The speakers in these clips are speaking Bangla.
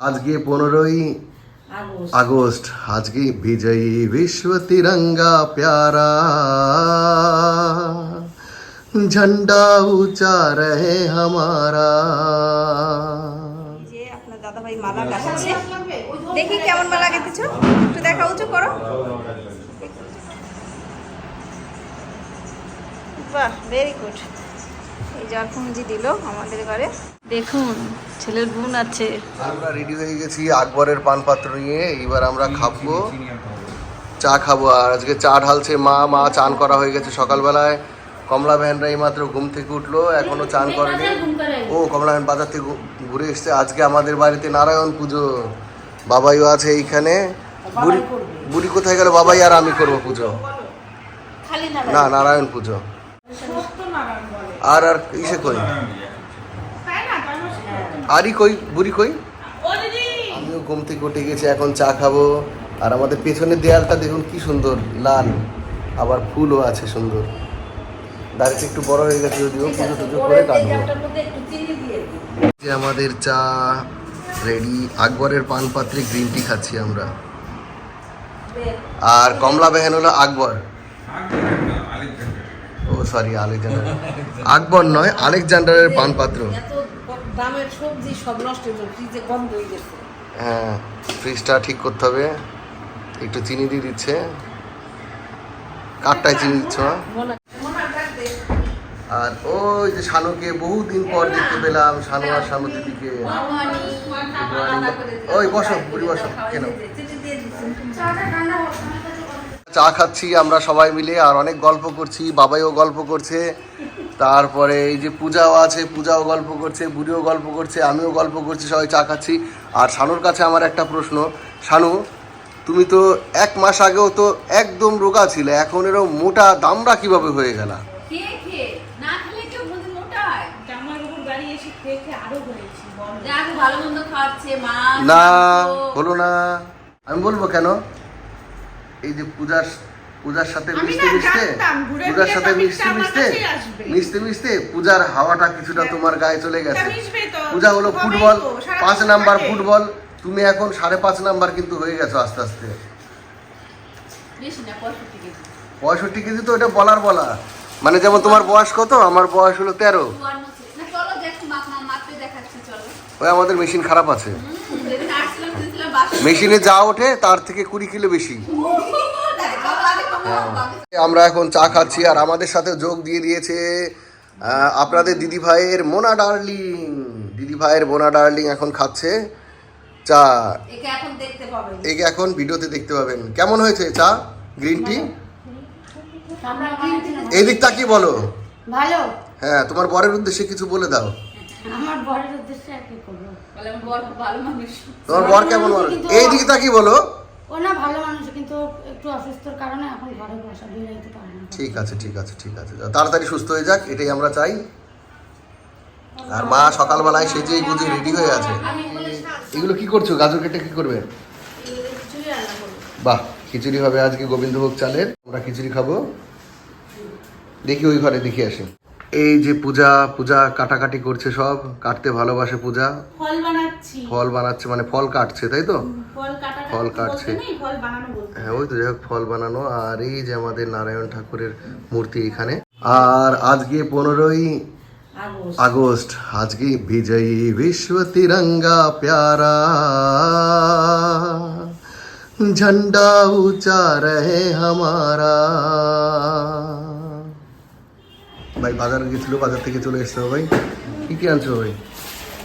আজকে পনেরোই আগস্ট। আজকে বিজয়ী বিশ্ব তিরঙ্গা প্যারা। ঝন্ডা উচা রে হামারা। দেখি কেমন মালা গেঁথেছ? একটু দেখা উঁচু করো। বাহ ভেরি গুড এই জলপুঞ্জি দিল আমাদের ঘরে। দেখুন ছেলের গুণ আছে। আমরা রেডি হয়ে গেছি আকবরের পানপাত্র নিয়ে। এবার আমরা খাব চা খাব। আর আজকে চা ঢালছে মা। মা চান করা হয়ে গেছে সকালবেলায়। কমলা ভ্যানরা এইমাত্র ঘুম থেকে উঠল এখনও চান করেনি। ও কমলা ভ্যান বাজার থেকে ঘুরে এসছে। আজকে আমাদের বাড়িতে নারায়ণ পুজো। বাবাইও আছে এইখানে। বুড়ি বুড়ি কোথায় গেল? বাবাই আর আমি করব পুজো। না না নারায়ণ পুজো। আর আর ইসে কই? আরই কই? বুড়ি কই? আমিও ঘুম থেকে উঠে গেছি এখন চা খাব। আর আমাদের পেছনের দেয়ালটা দেখুন কি সুন্দর লাল। আবার ফুলও আছে সুন্দর। দাঁড়িয়ে একটু বড় হয়ে গেছে যদিও পুজো টুজো করে কাটবো। যে আমাদের চা রেডি। আকবরের পান পাত্রে গ্রিন টি খাচ্ছি আমরা। আর কমলা বেহেন হলো আকবর। Sorry Alexander. আকবর নয় আলেকজান্ডারের পান পাত্র দামের সবজি সব নষ্ট ফ্রিজে বন্ধ হয়ে গেছে। হ্যাঁ ফ্রিজটা ঠিক করতে হবে। একটু চিনি দিয়ে দিচ্ছে। কাঠটায় চিনি দিচ্ছ রাখবে আর ওই যে শানুকে বহুদিন পর দেখতে পেলাম শানু আর শানু দিদিকে ওই বসো বুড়ি বসো কেন চা খাচ্ছি আমরা সবাই মিলে আর অনেক গল্প করছি বাবাইও গল্প করছে তারপরে এই যে পূজাও আছে পূজাও গল্প করছে বুড়িও গল্প করছে আমিও গল্প করছি সবাই চা খাচ্ছি। আর শানুর কাছে আমার একটা প্রশ্ন শানু তুমি তো এক মাস আগেও তো একদম রোগা ছিলে এখন এরকম মোটা দামরা কীভাবে হয়ে গেলা? খেয়ে খেয়ে না খেলে কেউ মধ্যে মোটায়? জামার উপর গাড়ি এসে খেয়ে খেয়ে আরও হয়েছি দেখ ভালো মন্দ খাচ্ছে মা না হলো না। আমি বলব কেন? এই যে পূজার পূজার সাথে মিশতে মিশতে পূজার সাথে মিশতে মিশতে মিশতে মিশতে পূজার হাওয়াটা কিছুটা তোমার গায়ে চলে গেছে। পূজা হলো ফুটবল পাঁচ নাম্বার ফুটবল তুমি এখন সাড়ে পাঁচ নাম্বার কিন্তু হয়ে গেছো আস্তে আস্তে। পঁয়ষট্টি কেজি। তো এটা বলার বলা। মানে যেমন তোমার বয়স কত আমার বয়স হলো তেরো। ওই আমাদের মেশিন খারাপ আছে। মেশিনে যা ওঠে তার থেকে কুড়ি কিলো বেশি। আগে আমরা এখন চা খাচ্ছি আর আমাদের সাথে যোগ দিয়ে দিয়েছে আপনাদের দিদি ভাইয়ের মোনা ডার্লিং। দিদি ভাইয়ের মোনা ডার্লিং এখন খাচ্ছে। চা। একে এখন দেখতে পাবেন। একে এখন ভিডিওতে দেখতে পাবেন। কেমন হয়েছে চা? Green tea? আমরা কিনছিলাম এই দিক তাকিয়ে বলো। ভালো। হ্যাঁ তোমার বরের উদ্দেশ্যে কিছু বলে দাও। আমার বরের উদ্দেশ্যে আর কি করব? মানুষ। তোমার বর কেমন বলো? এই দিকে তাকিয়ে বলো। ও না ভালো মানুষ কিন্তু একটু অসুস্থর কারণে এখন ঘরে বসা বেরোতে পারে না। ঠিক আছে ঠিক আছে ঠিক আছে। তাড়াতাড়ি সুস্থ হয়ে যাক এটাই আমরা চাই। আর মা সকালবেলায় সেজে গুজে রেডি হয়ে আছে। এগুলো কি করছ? গাজর কেটে কি করবে? খিচুড়ি বাহ খিচুড়ি হবে আজকে গোবিন্দভোগ চালের। আমরা খিচুড়ি খাব। দেখি ওই ঘরে দেখি আসি। এই যে পূজা পূজা কাটাকাটি করছে সব কাটতে ভালোবাসে পূজা ফল বানাচ্ছি ফল বানাচ্ছে মানে ফল কাটছে তাই তো ফল কাটা ফল কাটছে। নেই ফল বানানো বলতে হ্যাঁ ওই তো যাই হোক ফল বানানো আর এই যে আমাদের নারায়ণ ঠাকুরের মূর্তি এখানে আর আজকে পনেরোই আগস্ট আগস্ট আজকে বিজয়ী विश्व तिरंगा प्यारा झंडा ऊंचा रहे हमारा ভাই বাজার গেছিল বাজার থেকে চলে এসছো ভাই কি কি আনছো ভাই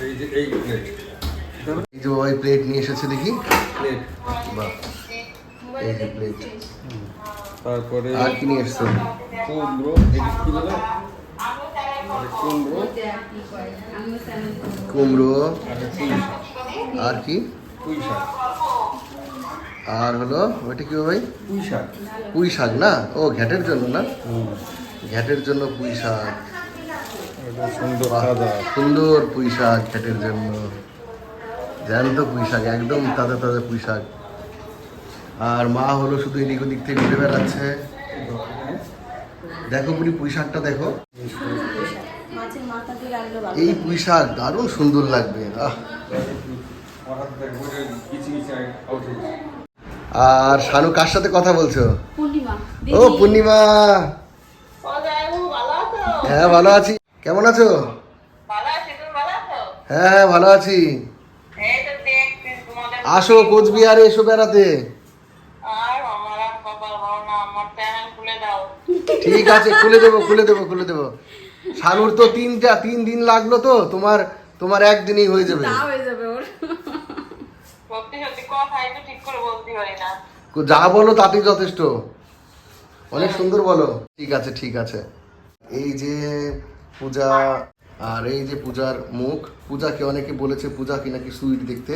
এই যে এই প্লেট এই যে ভাই প্লেট নিয়ে এসেছে দেখি। প্লেট বাহ এই যে প্লেট তারপরে আর কি নিয়ে এসছো? কুমড়ো। এটা কি বলে? কুমড়ো। কুমড়ো। আর কি? পুঁই শাক। আর হলো ওইটা কি ভাই পুঁই শাক। পুঁই শাক না? ও ঘ্যাটের জন্য না? ঘ্যাটের জন্য পুঁই শাক সুন্দর সুন্দর পুঁই শাক ঘ্যাটের জন্য। জ্যান্ত পুঁই শাক একদম তাজা তাজা পুঁই শাক আর মা হলো শুধু এদিক ওদিক থেকে ঘুরে বেড়াচ্ছে। দেখো পুরি পুঁই শাকটা দেখো। মাছের মাথা দিয়ে রাখলে ভালো এই পুঁই শাক দারুণ সুন্দর লাগবে। আহ। আর শানু কার সাথে কথা বলছো? পূর্ণিমা ও পূর্ণিমা। হ্যাঁ ভালো আছি। কেমন আছো? হ্যাঁ হ্যাঁ ভালো আছি। আসো কোচবিহারে এসো বেড়াতে। ঠিক আছে খুলে দেবো খুলে দেবো খুলে দেবো। শানুর তো তিনটা তিন দিন লাগল তো তোমার তোমার একদিনই হয়ে যাবে। তা হয়ে যাবে ওর। সত্যি সত্যি কথাই তো ঠিক করে বলতে পারি না। যা বলো তাতেই যথেষ্ট। অনেক সুন্দর বলো। ঠিক আছে ঠিক আছে। এই যে পূজা আর এই যে পূজার মুখ পূজাকে অনেকে বলেছে পূজা কি নাকি সুইট দেখতে।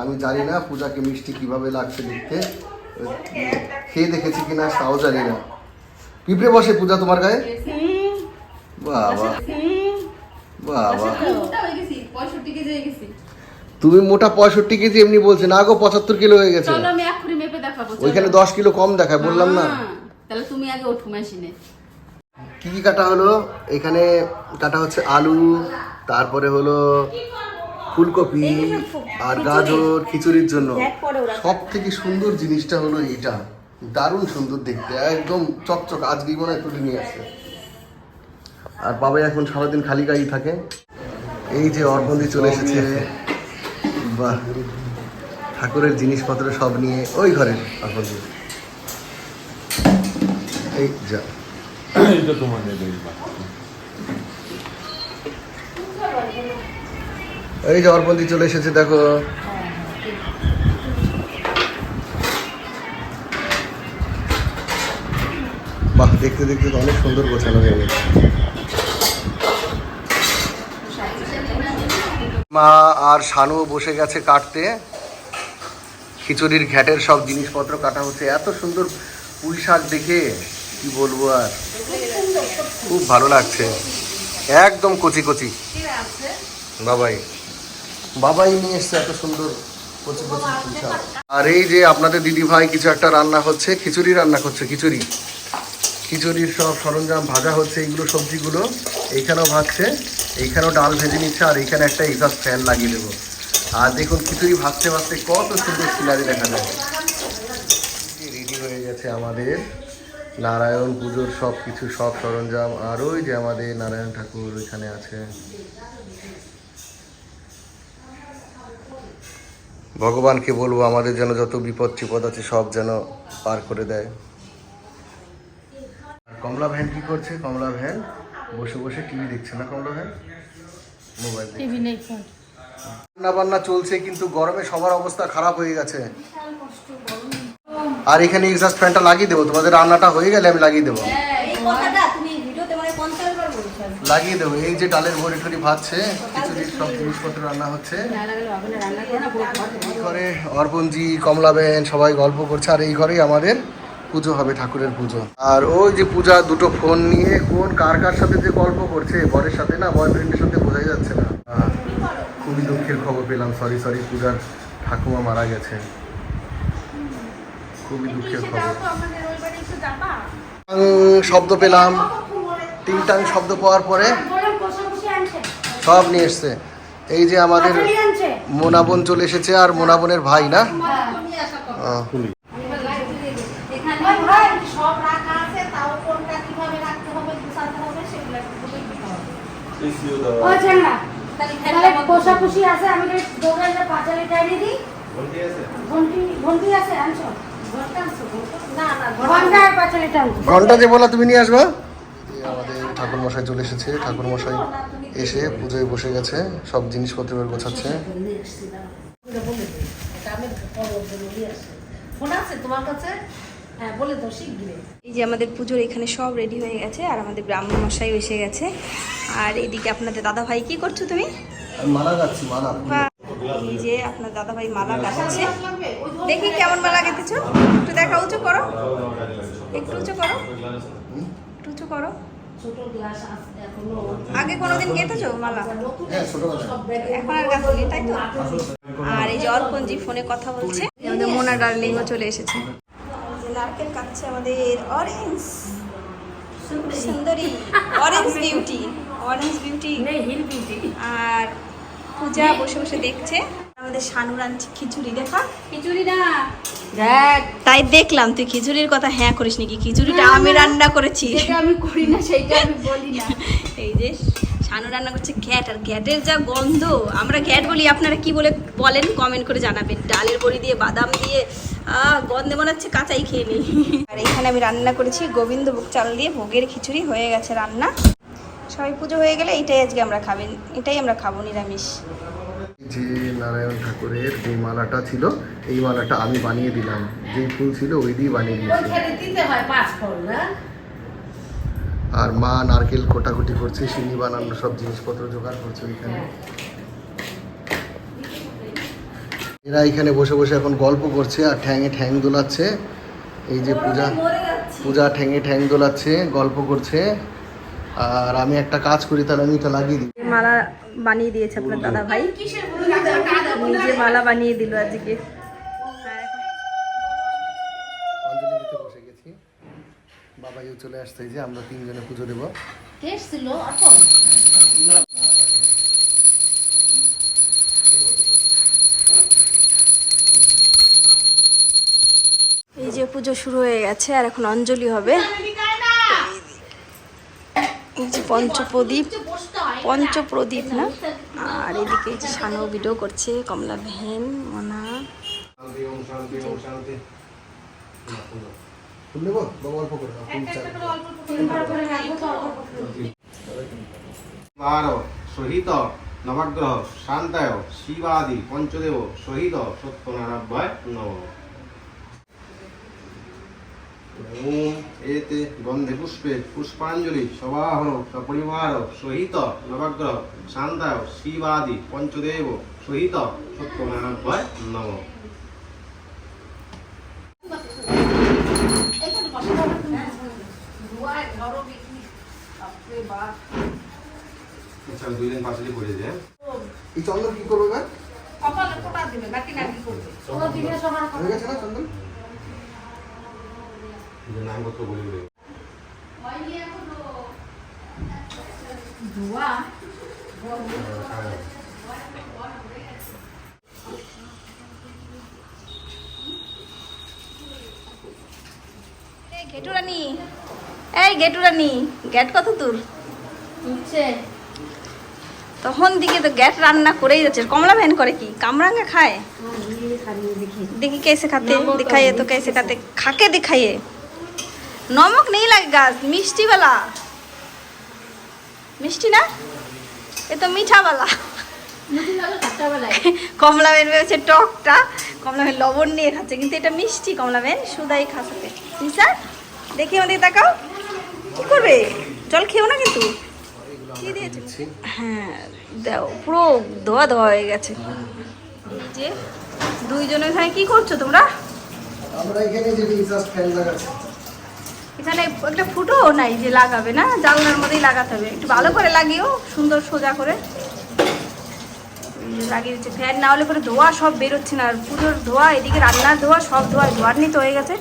আমি জানি না পূজাকে মিষ্টি কীভাবে লাগছে দেখতে। খেয়ে দেখেছি কিনা তাও জানি না। পিঁপড়ে বসে পূজা তোমার গায়ে? হয়ে গেছি তুমি মোটা পঁয়ষট্টি কেজি এমনি বলছে। না গো পঁচাত্তর কিলো হয়ে গেছে। ওইখানে দশ কিলো কম দেখায় বললাম না। হ্যাঁ, তাহলে তুমি আগে ওঠো মেশিনে। কি কি কাটা হলো? এখানে কাটা হচ্ছে আলু তারপরে হলো ফুলকপি আর গাজর খিচুড়ির জন্য। সব থেকে সুন্দর জিনিসটা হলো এটা দারুণ সুন্দর দেখতে একদম চকচক। আজকেই মনে হয় তুলে নিয়ে আসছে আর বাবা এখন সারাদিন খালি গাড়ি থাকে। এই যে অর্বন্দি চলে এসেছে। বাহ। ঠাকুরের জিনিসপত্র সব নিয়ে ওই ঘরে অর্বন্দি এই যা। এটা নেবে এই যে অর্পন্দি চলে এসেছে, দেখো। বাহ, দেখতে দেখতে তো অনেক সুন্দর গোছানো হয়ে গেছে। মা আর শানু বসে গেছে কাটতে। খিচুড়ির ঘ্যাটের সব জিনিসপত্র কাটা হচ্ছে। এত সুন্দর পুঁই শাক দেখে, কি বলব আর। খুব ভালো লাগছে। একদম কচি কচি। বাবাই। বাবাই নিয়ে এসছে এত সুন্দর কচি কচি আর এই যে আপনাদের দিদি ভাই কিছু একটা রান্না হচ্ছে, খিচুড়ি রান্না করছে, খিচুড়ি। খিচুড়ির সব সরঞ্জাম ভাজা হচ্ছে, এইগুলো সবজিগুলো এইখানেও ভাজছে, এইখানেও ডাল ভেজে নিচ্ছে, আর এইখানে একটা এক্সাস্ট ফ্যান লাগিয়ে দেবো। আর দেখুন খিচুড়ি ভাজতে ভাজতে কত সুন্দর সিনারি দেখা যায়। রেডি হয়ে গেছে আমাদের। নারায়ণ পুজোর সব কিছু সব সরঞ্জাম আর ওই যে আমাদের নারায়ণ ঠাকুর ওইখানে আছে। ভগবানকে বলব আমাদের যেন যত বিপদ চিপদ আছে সব যেন পার করে দেয়। কমলা ভ্যান কি করছে? কমলা ভ্যান? বসে বসে টিভি দেখছে না কমলা ভ্যান? মোবাইল টিভি নেই ফোন। রান্না বান্না চলছে কিন্তু গরমে সবার অবস্থা খারাপ হয়ে গেছে। আর এখানে এক্সাস্ট ফ্যানটা লাগিয়ে দেবো। তোমাদের রান্নাটা হয়ে গেলে আমি লাগিয়ে দেবো। এই কথাটা তুমি ভিডিওতে মানে পঞ্চাশ বার বলছো। লাগিয়ে দেবো। এই যে ডালের বড়ি টড়ি ভাজছে খিচুড়ির সব জিনিসপত্র রান্না হচ্ছে। ঘরে অর্পণজি কমলাবেন সবাই গল্প করছে। আর এই ঘরেই আমাদের পুজো হবে ঠাকুরের পুজো। আর ওই যে পূজা দুটো ফোন নিয়ে কোন কার কার সাথে যে গল্প করছে বরের সাথে না বয়ফ্রেন্ডের সাথে বোঝাই যাচ্ছে না। খুবই দুঃখের খবর পেলাম। সরি সরি পূজার ঠাকুমা মারা গেছে। খুবই দুঃখের খবর। শব্দ পেলাম। টিং টাং শব্দ পাওয়ার পরে আনছে। সব নিয়ে এসছে। এই যে আমাদের মোনাবন চলে এসেছে আর মোনাবনের ভাই না? রাখা আছে তাও কোনটা কীভাবে রাখতে হবে গুছাতে হবে সেগুলো একটু বলে দিতে হবে ও চ্যাংড়া তাহলে কষাকষি আছে আমি ঘন্টি আছে আনছো? ঘণ্টা যে বলা তুমি নিয়ে আসবা? আমাদের ঠাকুর মশাই চলে এসেছে। ঠাকুর মশাই এসে পুজোয় বসে গেছে সব জিনিসপত্র বের গোছাচ্ছে। ফোন আছে তোমার কাছে বলে তো শিগগিরই এই যে আমাদের পুজোর এখানে সব রেডি হয়ে গেছে আর আমাদের ব্রাহ্মণ মশাই এসে গেছে। আর এদিকে আপনাদের দাদা ভাই কি করছ তুমি? মালা যাচ্ছি মালা। বা এই যে আপনার দাদা ভাই মালা গাচ্ছে। দেখি কেমন মালা গেঁথেছো? একটু দেখা উঁচু করো। একটু উঁচু করো। একটু উঁচু করো। আগে কোনোদিন গেঁথেছো মালা? এখন আর গাছনি তাই তো? আর এই যে অর্পণজি ফোনে কথা বলছে। আমাদের মোনা ডার্লিংও চলে এসেছে। নারকেল কাটছে আমাদের অরেঞ্জ সুন্দরী। Orange beauty orange beauty hill beauty আর পূজা বসে বসে দেখছে। আমাদের শানু রাঁধছে খিচুড়ি দেখা? খিচুড়ি না দেখ তাই দেখলাম তুই খিচুড়ির কথা হ্যাঁ করিস নাকি? খিচুড়িটা আমি রান্না করেছি। আমি করি না সেইটা আমি বলি না। এই যে শানু রান্না করছে ঘ্যাট আর ঘ্যাটের যা গন্ধ আমরা ঘ্যাট বলি আপনারা কি বলে বলেন? কমেন্ট করে জানাবেন। ডালের বড়ি দিয়ে বাদাম দিয়ে আহ গন্ধে মনে হচ্ছে কাঁচাই খেয়ে নিই আর এখানে আমি রান্না করেছি গোবিন্দভোগ চাল দিয়ে ভোগের খিচুড়ি হয়ে গেছে রান্না। সবাই পুজো হয়ে গেলে এটাই আজকে আমরা খাবেন এটাই আমরা খাব নিরামিষ। যে নারায়ণ ঠাকুরের যে মালাটা ছিল এই মালাটা আমি বানিয়ে দিলাম। যেই ফুল ছিল ওই দিয়ে বানিয়ে দিয়েছি। ওইখানে দিতে হয় পাঁচ ফল না? আর মা নারকেল কোটাকুটি করছে সিন্নি বানানো সব জিনিসপত্র জোগাড় করছে ওইখানে। এরা এখানে বসে বসে এখন গল্প করছে আর ঠ্যাঙে ঠ্যাং দোলাচ্ছে। এই যে পূজা পূজা ঠ্যাঙে ঠ্যাং দোলাচ্ছে গল্প করছে। আর আমি একটা কাজ করি তাহলে আমি এটা লাগিয়ে দিই। মালা বানিয়ে দিয়েছে আপনার দাদা ভাই। নিজে মালা বানিয়ে দিল আজকে। অঞ্জলি দিতে বসে গেছি। বাবাইও চলে আসছে যে আমরা তিনজনে পুজো দেবো। টেস্ট ছিল এখন? এই যে পুজো শুরু হয়ে গেছে আর এখন অঞ্জলি হবে। পঞ্চপ্রদীপ পঞ্চপ্রদীপ না? আর এদিকে সানো ভিডিও করছে, কমলা ভেন, মনা। নেব সহিত নবগ্রহ, শান্তায়, শিবাদি, পঞ্চদেব সহিত সত্যনারায়ণ নম এতে গন্ধে পুষ্পে পুষ্পাঞ্জলি সবাহন সপরিবার সহিত নবগ্রহ শান্তায় শিবাদি পঞ্চদেব সহিত সত্যনারায়ণ নম। আচ্ছা দুই দিন পাশে পড়ে যায় এই চন্দন কি করবে কপালে ফোটা দিবে নাকি না কি করবে? ও দিনে সবার হয়ে গেছে না চন্দন? এই গেটুরানি গ্যাট কত দূর? তখন দিকে তো গ্যাট রান্না করেই যাচ্ছে। কমলা ভ্যান করে কি? কামরাঙ্গা খায়? দেখি। কেসে খাতে দিখাইয়ে তো কেসে খাতে খাকে দেখাইয়ে। नमक नहीं लगेगा मिष्टी वाला मिष्टी ना ये तो मीठा वाला কমলা বেন ভেবেছে টকটা কমলা বেন লবণ নিয়ে খাচ্ছে কিন্তু এটা মিষ্টি কমলা বেন সুদাই খাচ্ছে স্যার দেখি আমাদের তাকাও কি করবে জল খেও না কিন্তু কি দিয়েছে হ্যাঁ দাও পুরো ধোয়া ধোয়া হয়ে গেছে এই যে দুইজনে এখানে কি করছো তোমরা আমরা এখানে যে রিচার্জ ফ্যান লাগাচ্ছি এখানে একটা ফুটো নাই যে লাগাবে, না? জানলার মধ্যেই লাগাতে হবে। একটু ভালো করে লাগিও, সুন্দর সোজা করে। লাগিয়ে দিচ্ছে ফ্যান, না হলে করে ধোয়া সব বেরোচ্ছে না। আর পুজোর ধোয়া, এদিকে রান্নার ধোয়া, সব ধোয়া ধোয়ান্বিত হয়ে গেছে।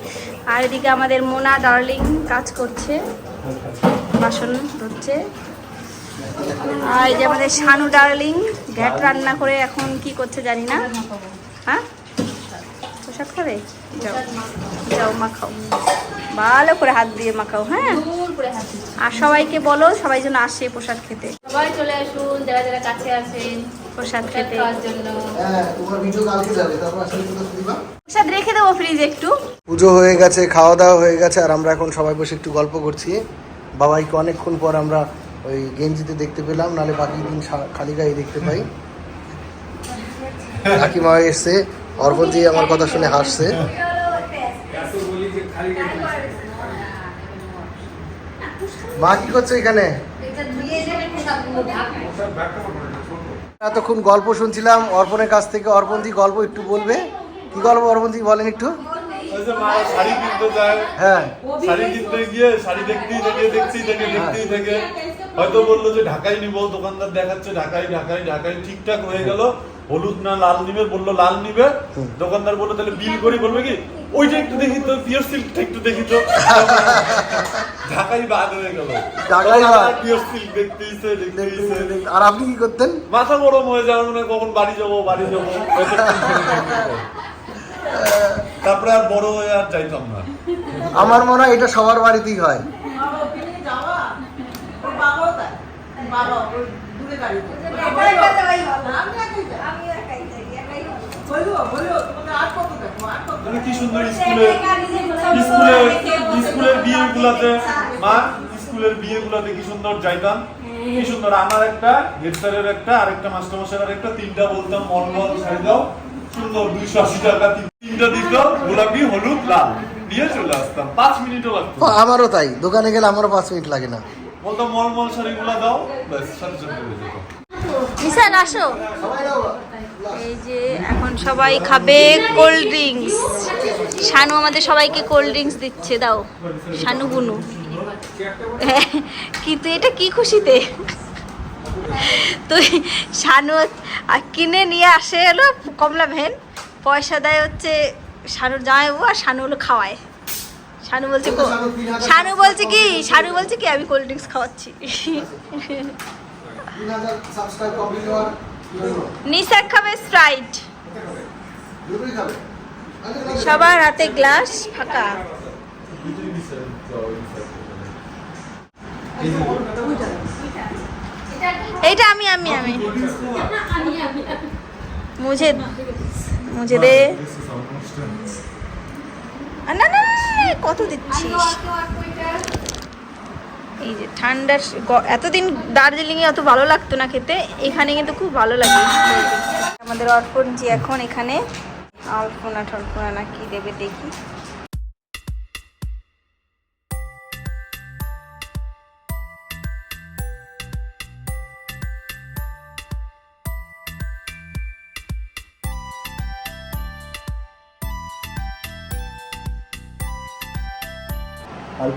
আর এদিকে আমাদের মোনা ডার্লিং কাজ করছে, বাসন ধরছে আর এই যে আমাদের শানু ডার্লিং, ঘ্যাট রান্না করে এখন কি করছে জানি না। হ্যাঁ? প্রসাদ খাবে? যাও। যাও মাখাও ভালো করে হাত দিয়ে মাখাও হ্যাঁ? আর সবাইকে বলো সবাই যেন আসে প্রসাদ খেতে। সবাই চলে আসুন যারা যারা কাছে আসেন প্রসাদ খেতে। হ্যাঁ তোমার ভিডিও কালকে যাবে তারপর আসলে কোথাও দিবা প্রসাদ রেখে দেবো ফ্রিজে একটু। পুজো হয়ে গেছে খাওয়া দাওয়া হয়ে গেছে আর আমরা এখন সবাই বসে একটু গল্প করছি। বাবাইকে অনেকক্ষণ পর আমরা ওই গেঞ্জিতে দেখতে পেলাম নালে বাকি দিন খালি গায়ে দেখতে পাই। কাকিমা এসছে অর্পণজি আমার কথা শুনে হাসছে। মা কি করছে এখানে? এতক্ষণ গল্প শুনছিলাম অর্পণের কাছ থেকে। অর্পণজি গল্প একটু বলবে। কি গল্প অর্পণজি বলেন একটু? শাড়ি কিনতে যায় হ্যাঁ। শাড়ি কিনতে গিয়ে শাড়ি দেখতেই থেকে দেখতেই থেকে দেখতেই থেকে হয়তো বলল যে ঢাকাই নিবো দোকানদার দেখাচ্ছে ঢাকাই ঢাকাই ঢাকাই ঠিকঠাক হয়ে গেল হলুদ না লাল নিবে বলল লাল নিবে দোকানদার বলল তাহলে বিল করি বলবে কি? ওইটা একটু দেখি তো পিওর সিল্কটা একটু দেখি তো। ঢাকাই বাদ হয়ে গেল। ঢাকাই বাদ। আর আপনি কি করতেন? মাথা গরম হয়ে যাওয়ার মানে কখন বাড়ি যাব বাড়ি যাব। তারপরে আর বড় হয়ে আর যাইতাম না। আমার মনে হয় এটা সবার বাড়িতেই হয়। মানে কি সুন্দর স্কুলে স্কুলে স্কুলের বিয়ে গুলাতে? মা স্কুলের বিয়ে গুলাতে কি সুন্দর? যাইতাম কি সুন্দর? আমার একটা হেড স্যারের একটা আরেকটা মাস্টার মশাইয়ের একটা তিনটা বলতাম মল মল শাড়ি দাও। সুন্দর দুইশো আশি টাকা তিনটা দিত গোলাপি হলুদ লাল। দিয়ে চলে আসতাম। পাঁচ মিনিটও লাগতো। আমারও তাই। দোকানে গেলে আমারও পাঁচ মিনিট লাগে না। বলতাম মল মল শাড়িগুলা দাও। ব্যাস সাথে সাথে হয়ে যেত নিশান আসো। এই যে এখন সবাই খাবে কোল্ড ড্রিঙ্কস শানু আমাদের সবাইকে কোল্ড ড্রিঙ্কস দিচ্ছে, দাও। শানু, বুনু। কিন্তু এটা কি খুশিতে? তো শানু কিনে নিয়ে আসে হলো কমলা ভ্যান পয়সা দেয় হচ্ছে শানুর জামাইবু আর শানু হলো খাওয়ায়। শানু বলছে শানু বলছে কি? শানু বলছে কি? আমি কোল্ড ড্রিঙ্কস খাওয়াচ্ছি। নিশা খাবে স্প্রাইট। সবার হাতে গ্লাস ফাঁকা। এইটা আমি আমি আমি। মুঝে মুঝে দে। না, না, কত দিচ্ছিস? এই যে ঠান্ডার এতদিন দার্জিলিংয়ে অত ভালো লাগতো না খেতে, এখানে কিন্তু খুব ভালো লাগে। আমাদের অর্পণ জি এখন। এখানে আলপনা টলপনা না কি দেবে দেখি।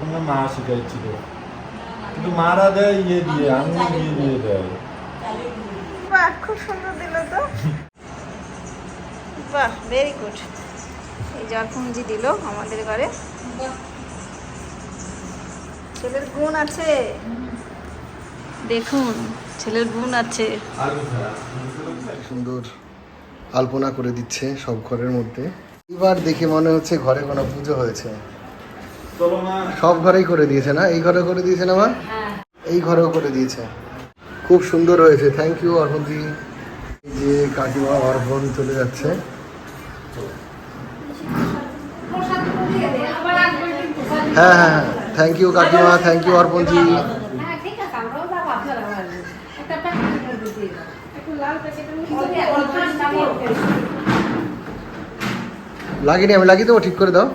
কোনো মা শিখাইছিল মারা দেয় ইয়ে দিয়ে আমি ইয়ে দিয়ে দেয়। বাহ খুব সুন্দর দিল তো। বাহ ভেরি গুড এই জলপুঞ্জি দিল আমাদের ঘরে। ছেলের গুণ আছে। দেখুন ছেলের গুণ আছে। সুন্দর আলপনা করে দিচ্ছে সব ঘরের মধ্যে। এবার দেখে মনে হচ্ছে ঘরে কোনো পুজো হয়েছে। সব ঘরেই করে দিয়েছে না? এই ঘরে করে দিয়েছে না মা? এই ঘরেও করে দিয়েছে। খুব সুন্দর হয়েছে। Thank you Arpanji. এই যে কাকিমা অর্পণ চলে যাচ্ছে। হ্যাঁ হ্যাঁ হ্যাঁ। থ্যাংক ইউ কাকিমা। Thank you Arpanji. হ্যাঁ লাগিনি আমি লাগিয়ে দেবো ঠিক করে দাও।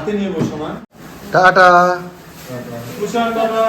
হাতে নিয়ে বসো মা। টাটা। টাটা।